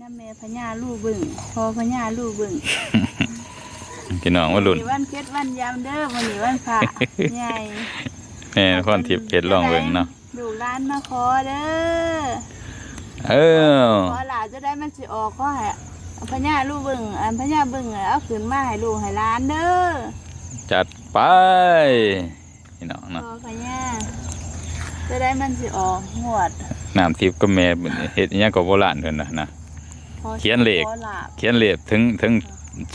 น้ำแม่พญาลูกบึงพอพญาลูกบึงพี่น้องว่ารุ่นมื้อวันเพชรวันยามเด้อวันนี้วันพระใหญ่แม่พรทิพย์เพชรลองเบิ่งเนาะลูกร้านมาขอเด้อเออขอหลานจะได้มันสิออกขอให้เอาพญาลูกบึงอันพญาบึงเอาขึ้นมาให้ลูกให้หล้านเด้อจัดไปพี่น้องขเนาะอพญาจะได้มันสิออกงวดน้ำทิพย์ก็แม่เฮ็ดอิหยังก็โบราณเพิ่นน่ะนะขอ เขียนเลข ขอลาบเขียนเลขถึงถึง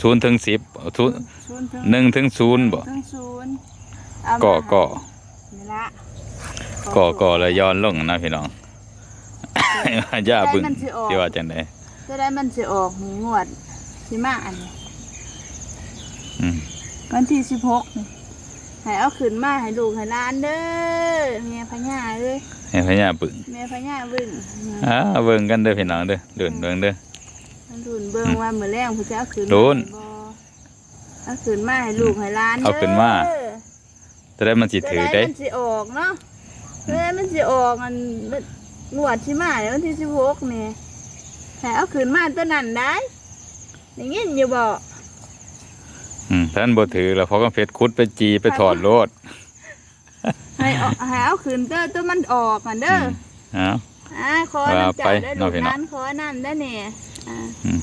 ศูนย์ถึงสิบศูนย์ศูนย์ถึงหนึ่งถึงศูนย์บ่ถึงศูนย์เอามาก่อก่อนี่ละก่อก่อแล้วย้อนลงนะพี่น้องย่าบึงที่ว่าจังไดจะได้มันสิออกหงวดสิมาอันนี้อืมวันที่สิบหกนี่ให้เอาขึ้นมาให้ลูกให้หล้านเด้อเมียพญาเอ้ยให้พญาบึงเมียพญาเบิ่งอ่าเบิ่งกันเด้อพี่น้องเด้อเดินเบิ่งเด้อมัน รุ่นเบิ่งว่ามื้อแรงผู้จะเอาขึ้นมารุ่นให้บ่เอาขึ้นมาให้ลูกให้หล้านเด้อเอาขึ้นมาจะได้มันสิถือจะได้ มันสิออกเนาะจะได้มันสิออกอันงวดที่มาเดี๋ยววันที่สิบหกนี่ให้เอาขึ้นมาตัวนั้นได้ได้ยินอยู่บ่อืมท่านบ่ถือแล้วเพราะก็เพชรคุดไปจีไปถอดโลดให้เอาให้เอาขึ้นเด้อตัวมันออกกันเด้อมอเอ้า อ่าขอว่าน้ำจ่ายไปได้เนาะลูกพี่เนาะ นั้นขอน้ำได้เนี่ย อ่าอืม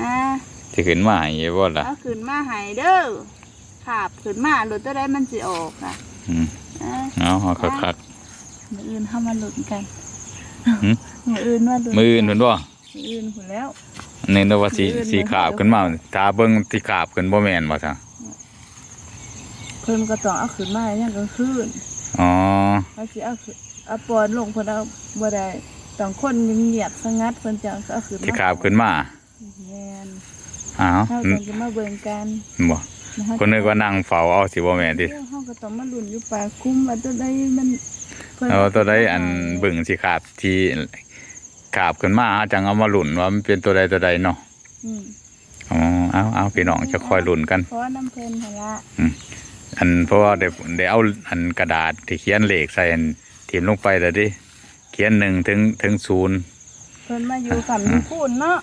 อ่าสิขึ้นมาให้บ่ล่ะ เอาขึ้นมาให้เด้อขาบขึ้นมาหลุดตัวได้มันสิออกอะอืมอ่าเอาเอาคัก มืออื่นเข้ามาหลุดกันหืม มืออื่นว่าหลุดๆมืออื่นเพิ่นบ่มืออื่นผลแล้วเน้นว่าสีมื้ออื่นสีขาบขึ้นมาถ้าเบิ่งสีขาบขึ้นบ่แม่นบ่ซะเพิ่นก็ต้องเอาขึ้นมาอย่างกลางคืนอ๋อ เขาสิเอาขึ้นเอาปอนลงเพิ่นเอาบ่ได้ ต้องคนเงียบๆสงัดเพิ่นจะเอาขึ้นสีมาขาบขึ้นมาแม่นอ้าวเฮาอืมก็จะมาเบิ่งกันบ่คนนึกว่านั่งเฝ้าเอาสิบ่แม่นติเฮาก็ต้องมาลุ้นอยู่ปลายคุ้มว่าตัวใดมันพิ่นเอาตัวใดอันเบิ่งสีขาบที่ขาบขึ้นมาหาจังเอามาลุ้นว่ามันเป็นตัวใดตัวใดเนาะอืมอ๋อเอาเอาพี่น้องจะคอยลุ้นกันขอน้ำเพิ่นหั่นละอันเพราะว่าได้ได้เอาอันกระดาษที่เขียนเลขใส่อันถิ่มลงไปแล้วดิ เขียนหนึ่งถึงถึงศูนย์เพิ่นมาอยู่ฝั่งญี่ปุ่นเนาะ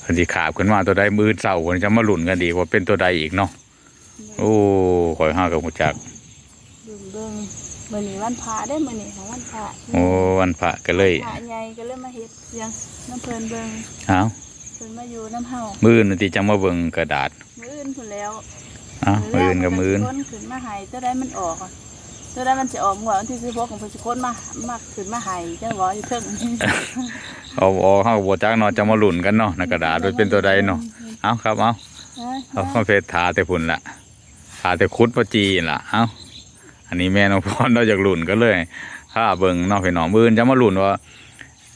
เพิ่นสิขาบขึ้นมาตัวใดมือเสาคนจะมาลุ้นกันดีว่าเป็นตัวใดอีกเนาะโอ้ข่อยห้ากับหูจักเบิ่งเบิ่งมื้อนี้วันพระได้มื้อนี้ของวันพระโอ้วันพระก็เลยพระใหญ่ก็เลยมาเฮ็ดเสียงน้ำเพิ่นเบิ่งเอาเพิ่นมาอยู่น้ำเฮามือนี่ที่จะมาเบิ่งกระดาษมื้ออื่นพุ่นแล้วเอ้ามืออนกับมืออนคนขึ้นมาให้ตัวใดมันออกอะ ตัวใดมันสิออกหัววันที่16ของเพิ่นสิคนมามาขึ้นมาให้จังว่าอยู่เทิงเอาเอาเฮาบ่จักเนาะจะมาลุ้นกันเนาะในกระดาษว่าเป็นตัวใดเนาะเอาครับเอาเอาคอนเฟสทาแต่พุ่นละทาแต่คุดพอจีนล่ะเอาอันนี้แม่น้องพรเราอยากลุ้นก็เลยถ้าเบิ่งเนาะพี่น้องมืออนจะมาลุ้นว่า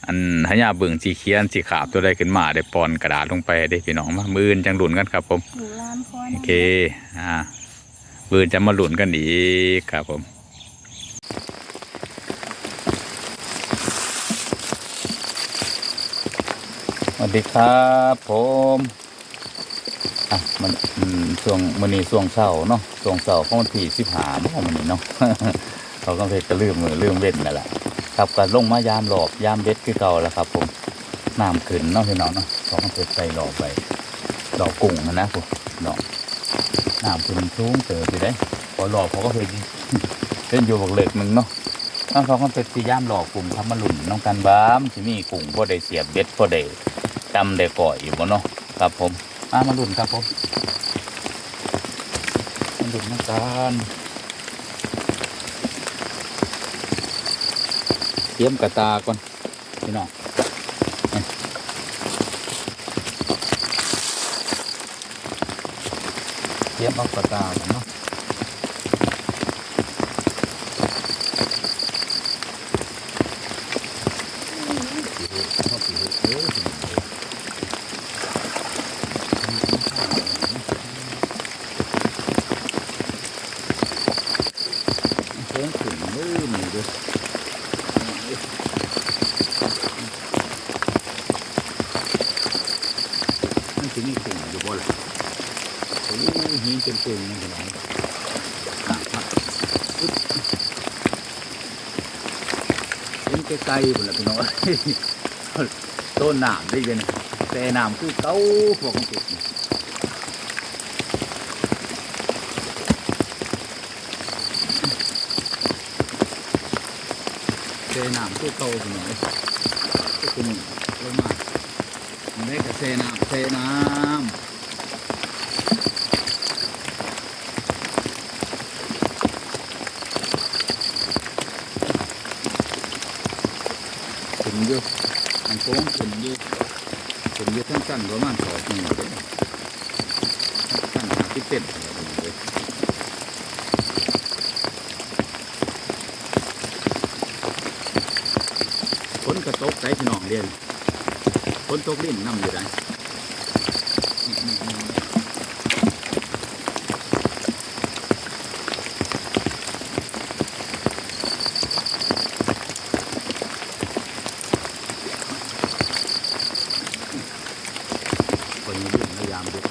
อันหายาเบิ่งสีเขียนสีขาบตัวใดขึ้นมาได้ปอนกระดาษลงไปได้พี่น้องมามืออนจังลุ้นกันครับผมอยู่ร้านคอยโอเคอ่ามืออนจะมาลุ้นกันอีกครับผม สวัสดีครับผมอะมันช่วงมันนี้ช่วงเช้าเนาะช่วงเช้าของวันที่สิบหาเนาะมันนี้เนาะเขาก็เพชรก็ลืมมือลืมเว้นนั่นแหละครับก็ลงมายามหลอบยามเบ็ดคือเก่าแล้วครับ ผมน้ำขึ้นเนาะพี่น้องเนาะเขาก็เพชรใส่หลอบไปหลอบกุ้งนะนะผมเนาะน้ำขึ้นสูงเติบไปได้พอหลอบเขาก็เพชรเล่นอยู่บักเหล็กหนึ่งเนาะน้องเขาก็เป็นสีย่ามหลอกกลุ่มทำมาหลุ่นน้องกันบ้ามที่มีกลุ่มพอได้เสียบเบ็ดพอได้ จำได้ก่ออยู่บ่เนาะครับผมมามาหลุ่นครับผมมาหลุ่นน้องกันเตรียมกระตาก่อนพี่น้องเตรียมเอากระตาก่อนเนาะ เสียงขึ้นมือนี่เด้วย มันจะมีขึ้นอยู่บ่ล่ะโอ้ยหินเป็นเป่งนี่เป็นไรอะมาอึ๊บเห็นไกลๆพุ่ล่ะพี่น้องต้นหนามได้เลยนะเซน้ำคือเก้าพวกของเป็ดนี่เซน้ำคือเก้าพี่น้องเอ้ยก็คือนี่ลงมา อันนี้ก็เซน้ำเซน้ำขึ้นอยู่มันโค้งขึ้นอยู่ขึ้นอยู่ทั้งสั้นประมาณสองนิ้วเลยสั้นหาที่เต็มฝนกระตกใจพี่น้องเรียน ฝนตกลิ้นน้ำอยู่ไหนนี้ดิ้นพยายามดิ้น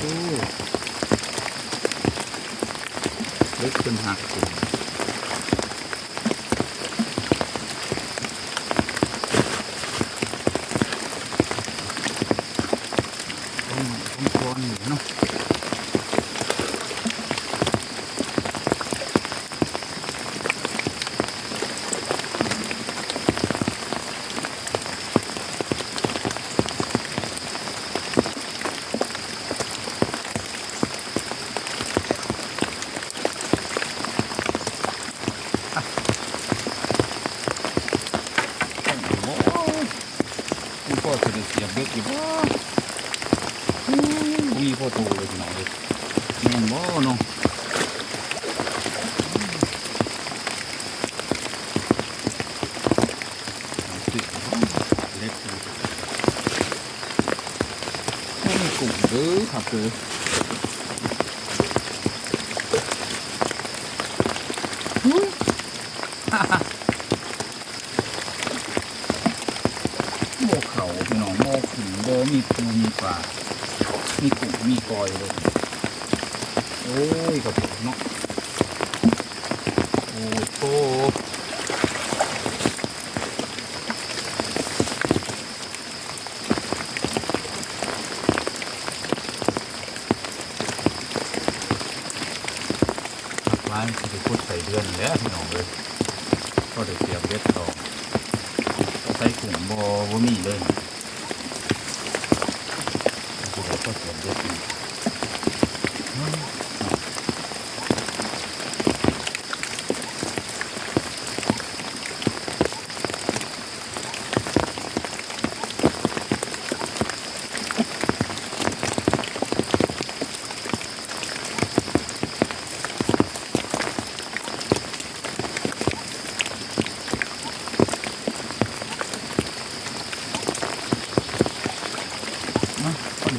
โอ้ลึกจนหักถึง ต้อง ต้องคอนอยู่เนาะโอ้โหคุณพ่อจะได้เสียบเบ็ดอยู่บ่ มีพ่อโตเลยพี่น้องเลยแม่นบ่เนาะสิเล็กจังโอ้ยกุ้งเด้อครับเด้อหุ้ยฮ่าฮ่าโมเขาพี่น้อง โบมีปูมีปลามีกุ้งมีกอยเลยโอ้ยกับผมเนาะโอ้โหร้านที่จะพูดใส่เดือนแล้วพี่น้องเลยก็ได้เสียบเล็ดต่อใส่กุ้งบบ่มีเลย ผู้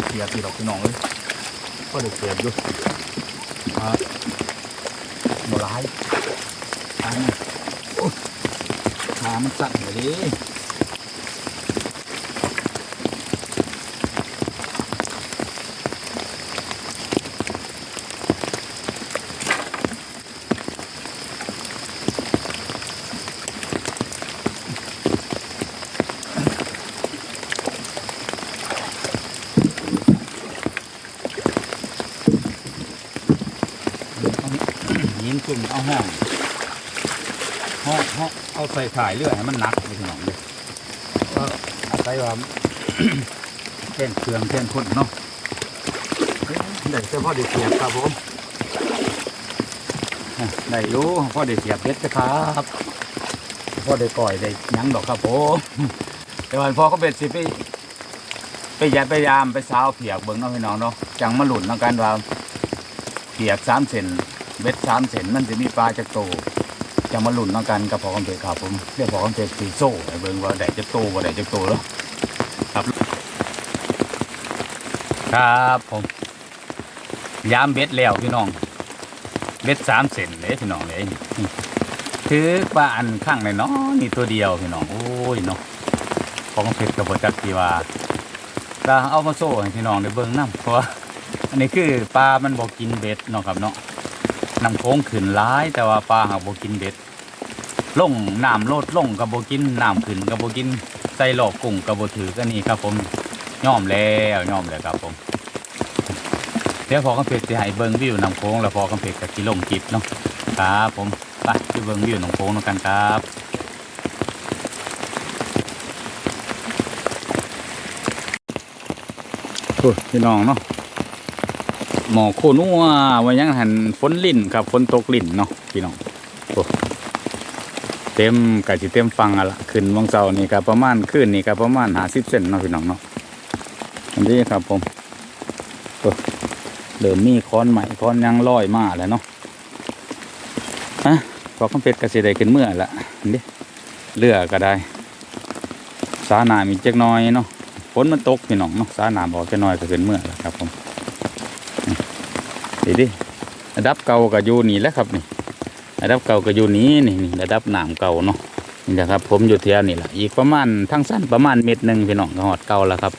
เสียบเล็ดอกสีดอกพี่น้องเลยก็ได้เสียบอยู่ครับบรายอันนี้โอ้ยขามันสั่นเลย ดิยิงกลุ่มเอาห้องห้องห้องเอาใส่ถ่ายเรื่อยให้มันหนักพี่น้องเลยก็อาศัยว่าแท่นเครื่องแท่นพ่นเนาะได้เฉพาะได้เสียบครับผมได้รู้พ่อได้เสียบเด็ดนครับพ่อได้ก่อยได้ยั้งดอกครับผมแต่วันพ่อก็เบ็ดสิไปไปยัดไปยามไปสาวเผียกเบิ้งเนาะพี่น้องเนาะจังมาหลุนเนาะกันว่าเผียกสามเซน เบ็ดสามเซนมันจะมีปลาจะโตจังมาหลุนเนาะกันกับพอคำเพครับผมเรียกพอคำเพสีโซ่ให้เบิ้งว่าได้จะโตว่าได้จะโตแล้วครับ ครับผมยามเบ็ดแล้วพี่น้องเบ็ดสามเซนเลยพี่น้องเลยถือปลาอันข้างในเนาะนี่ตัวเดียวพี่น้องโอ้ยเนาะของเพชรกับบจักทีว่าก็เอามาโซ่ให้พี่น้องได้เบิ่งน้ำเพราะอันนี้คือปลามันบอกกินเบ็ดเนาะครับเนาะ น้ำโค้งขึ้นร้าย แต่ว่าปลาหากบอกกินเบ็ดล่งน้ำโลดล่งกับบอกินน้ำขึ้นกับบอกินใส่หลอกกุ้งกับบอกถือก็นี่ครับผมย่อมแล้วย่อมแล้วครับผมเดี๋ยวพอกำเพชรจะให้เบิ้งวิวน้ำโค้งแล้วพอกำเพชรกับกิลงกิบเนาะครับผมไปไปเบิ้งวิวน้ำโค้งแล้วกันครับโอ้ยพี่น้องเนาะ หมอโคนัวไว้ยังหันฝนลิ่นครับฝนตกลิ่นเนาะพี่น้องเต็มกะจิเต็มฟังอะละขึ้นวังเสานี่ก็ประมาณขึ้นนี่ก็ประมาณหาสิบเซนเนาะพี่น้องเนาะอันนี้ครับผมเดิมมีค้อนใหม่ค้อนยังลอยมาแล้วเนาะอะพอคำเป็ดกระสีได้ขึ้นเมื่อละนี่เรือก็ได้ สาหนามอีกจักน้อยเนาะฝนมันตกพี่น้องเนาะสาหนามออกจักน้อยก็ขึ้นเมื่อแล้วครับผม นี่ดิระดับเก่าก็อยู่นี่แหล้วครับนี่ระดับเก่าก็อยู่นี้นี่นี่ระดับหน้ำเก่าเนาะนี่นะครับ ผมอยู่เทียนี่แหละอีกประมาณทั้งสั้นประมาณเม็ดหนึ่งพี่น้องก็หอดเก่าแล้วครับ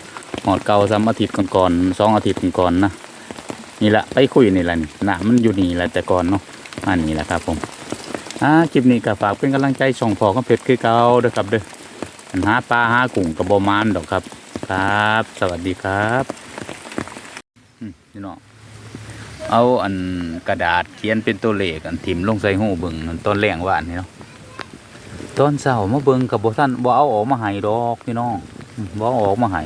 หอดเก่าสามอาทิตย์ก่อนๆสองอาทิตย์ก่อนนะนี่แหละไปคุยนี่แหละนี่หนามมันอยู่นี่แหละแต่ก่อนเนาะอันนี้แหละครับผมอ่าคลิปนี้ก็ฝากเป็นกำลังใจส่งพอกับเพชรคือเก่าเด้อครับเด้อหาปลาหากุ้งกับบมานดอกครับ ครับ สวัสดีครับ อืมพี่น้อง เอาอันกระดาษเขียนเป็นตัวเลขอันทิมลงใส่หูเบิ่งอันต้นแรงว่าอันนี้เนาะตอนเช้ามาเบิ่งกับบ่ท่านบ่เอาออกมาให้ดอกพี่น้องอืมบ่เอาออกมาให้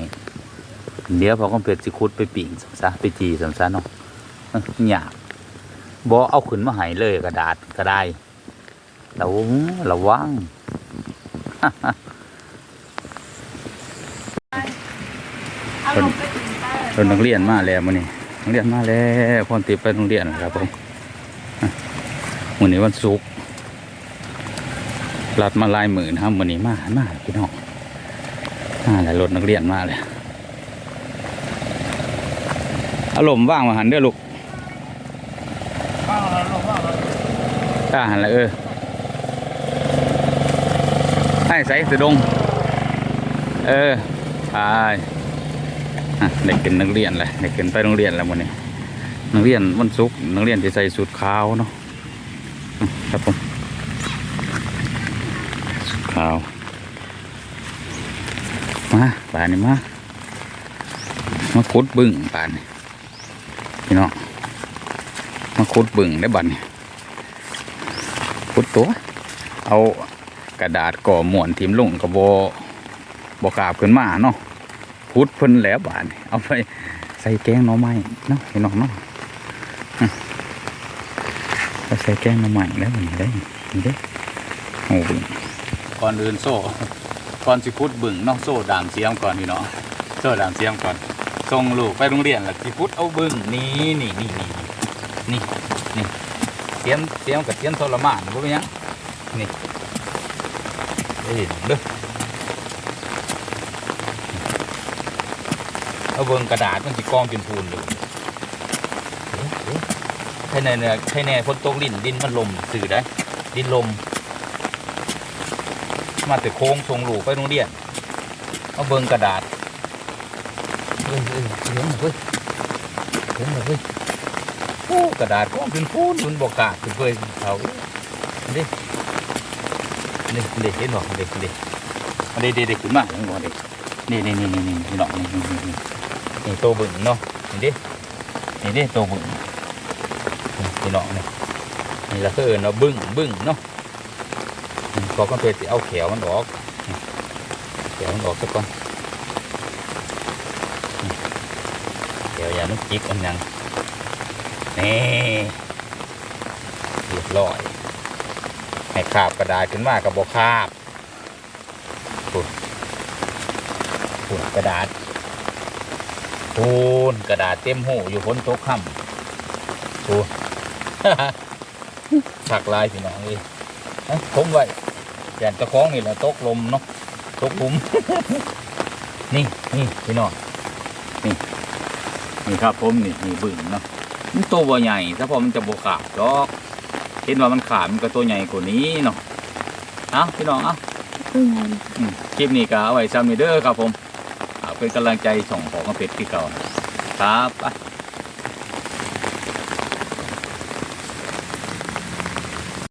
เดี๋ยวพอคอมเพลตสิคุดไปปิ่งซะไปจีสำซะเนาะเอ้อหยาบบอเอาขึ้นมาให้เลยกระดาษก็ได้ระวังระวังเอางไปถึงใต้รถนักเรียนมาแล้วมื้อนี้ นักเรียนมาแล้วพอนติไปโรงเรียนแล้วครับผมอะมื้อนี้วันศุกร์รัดมาลายหมื่นครับมื้อนี้มามาพี่น้องมาแล้วรถนักเรียนมาแล้วอารมณ์ว่างมาหันเด้อลูกกล้าหันละเออให้ใส่สะดงเออไปอ่ เด็กเป็นนักเรียนเลยเด็กเป็นไปโรงเรียนแล้ววันนี้นักเรียนวันศุกร์นักเรียนจะใส่สูทขาวเนาะครับผมสูทขาวมาป่านนี้มามาขุดบึ้งป่านนี้พี่น้องมาขุดบึ้งได้บัดนี้พุดตัวเอากระดาษก่อหมวนทิมลงกับบบอกกาบขึ้นมาเนาะ พุดเพิ่นแล้วบาดนี้เอาไปใส่แกงหน่อไม้เนาะพี่น้องเนาะอะไปใส่แกงหน่อไม้แล้วมันได้มันได้โอ้บึงก่อนอื่นโซ่ก่อนสิพุดบึงเนาะโซ่ดามเสียมก่อนพี่น้องโซ่ดามเสียมก่อนส่งลูกไปโรงเรียนแล้วสิพุดเอาบึงนี่นี่นี่นี่นี่นี่เสียมเสียมกับเสียมทรมานบ่เป็นยังนี่ได้เห็นเด้อ เอาเบิงกระดาษมันสิกองเป็นพูนเลยใช่แน่ใช่แน่ฝนตกลิ้นดินมันลมสื่อได้ ดินลม มาแต่โค้งทรงหลูไปโรงเรียนเอาเบิงกระดาษเอ้ยเอ้ยเสียงเฮ้ยเสียงเฮ้ยโอ้กระดาษก็เป็นพูนมันบอกกาดเป็นเพื่อนเขาเด็กเด็กเด็กเห็นบอกเด็กเด็กเด็กเด็กขึ้นมาเห็นบอกเด็กนี่นี่นี่นี่นี่นี่องนี่นี่นี่ นี่นี่โตบึ้งเนาะนี่ดินี่ดิโตบึ้งนี่น้องนี่นี่ละคือเนาะบึ้งบึ้งเนาะก็ก็เป็นเอาแขวมันออกแขวมันออกสักก่อนแขวอย่านุกจิกอันยังนี่เรียบร้อยให้ขาบกระดาษขึ้นมากับบคาบปุ่นปุ่นกระดาษ พูนกระดาษเต็มหูอยู่พ้นโต๊ะค่ำดูผักลายพี่น้องเลยคงไว้แกนตะคองนี่แหละโต๊ะลมเนาะโต๊ะคุ้มนี่นี่พี่น้องนี่นี่ครับผมนี่นี่บึ้งเนาะมันตัวใหญ่ถ้าพอมันจะบวกขาดดอกเห็นว่ามันขาดมันก็ตัวใหญ่กว่านี้เนาะอ้าพี่น้องอ้าคลิปนี้ก็เอาไว้ซ้ำนี่เด้อครับผม เป็นกำลังใจส่งของกระเพ็ดที่เก่าครับ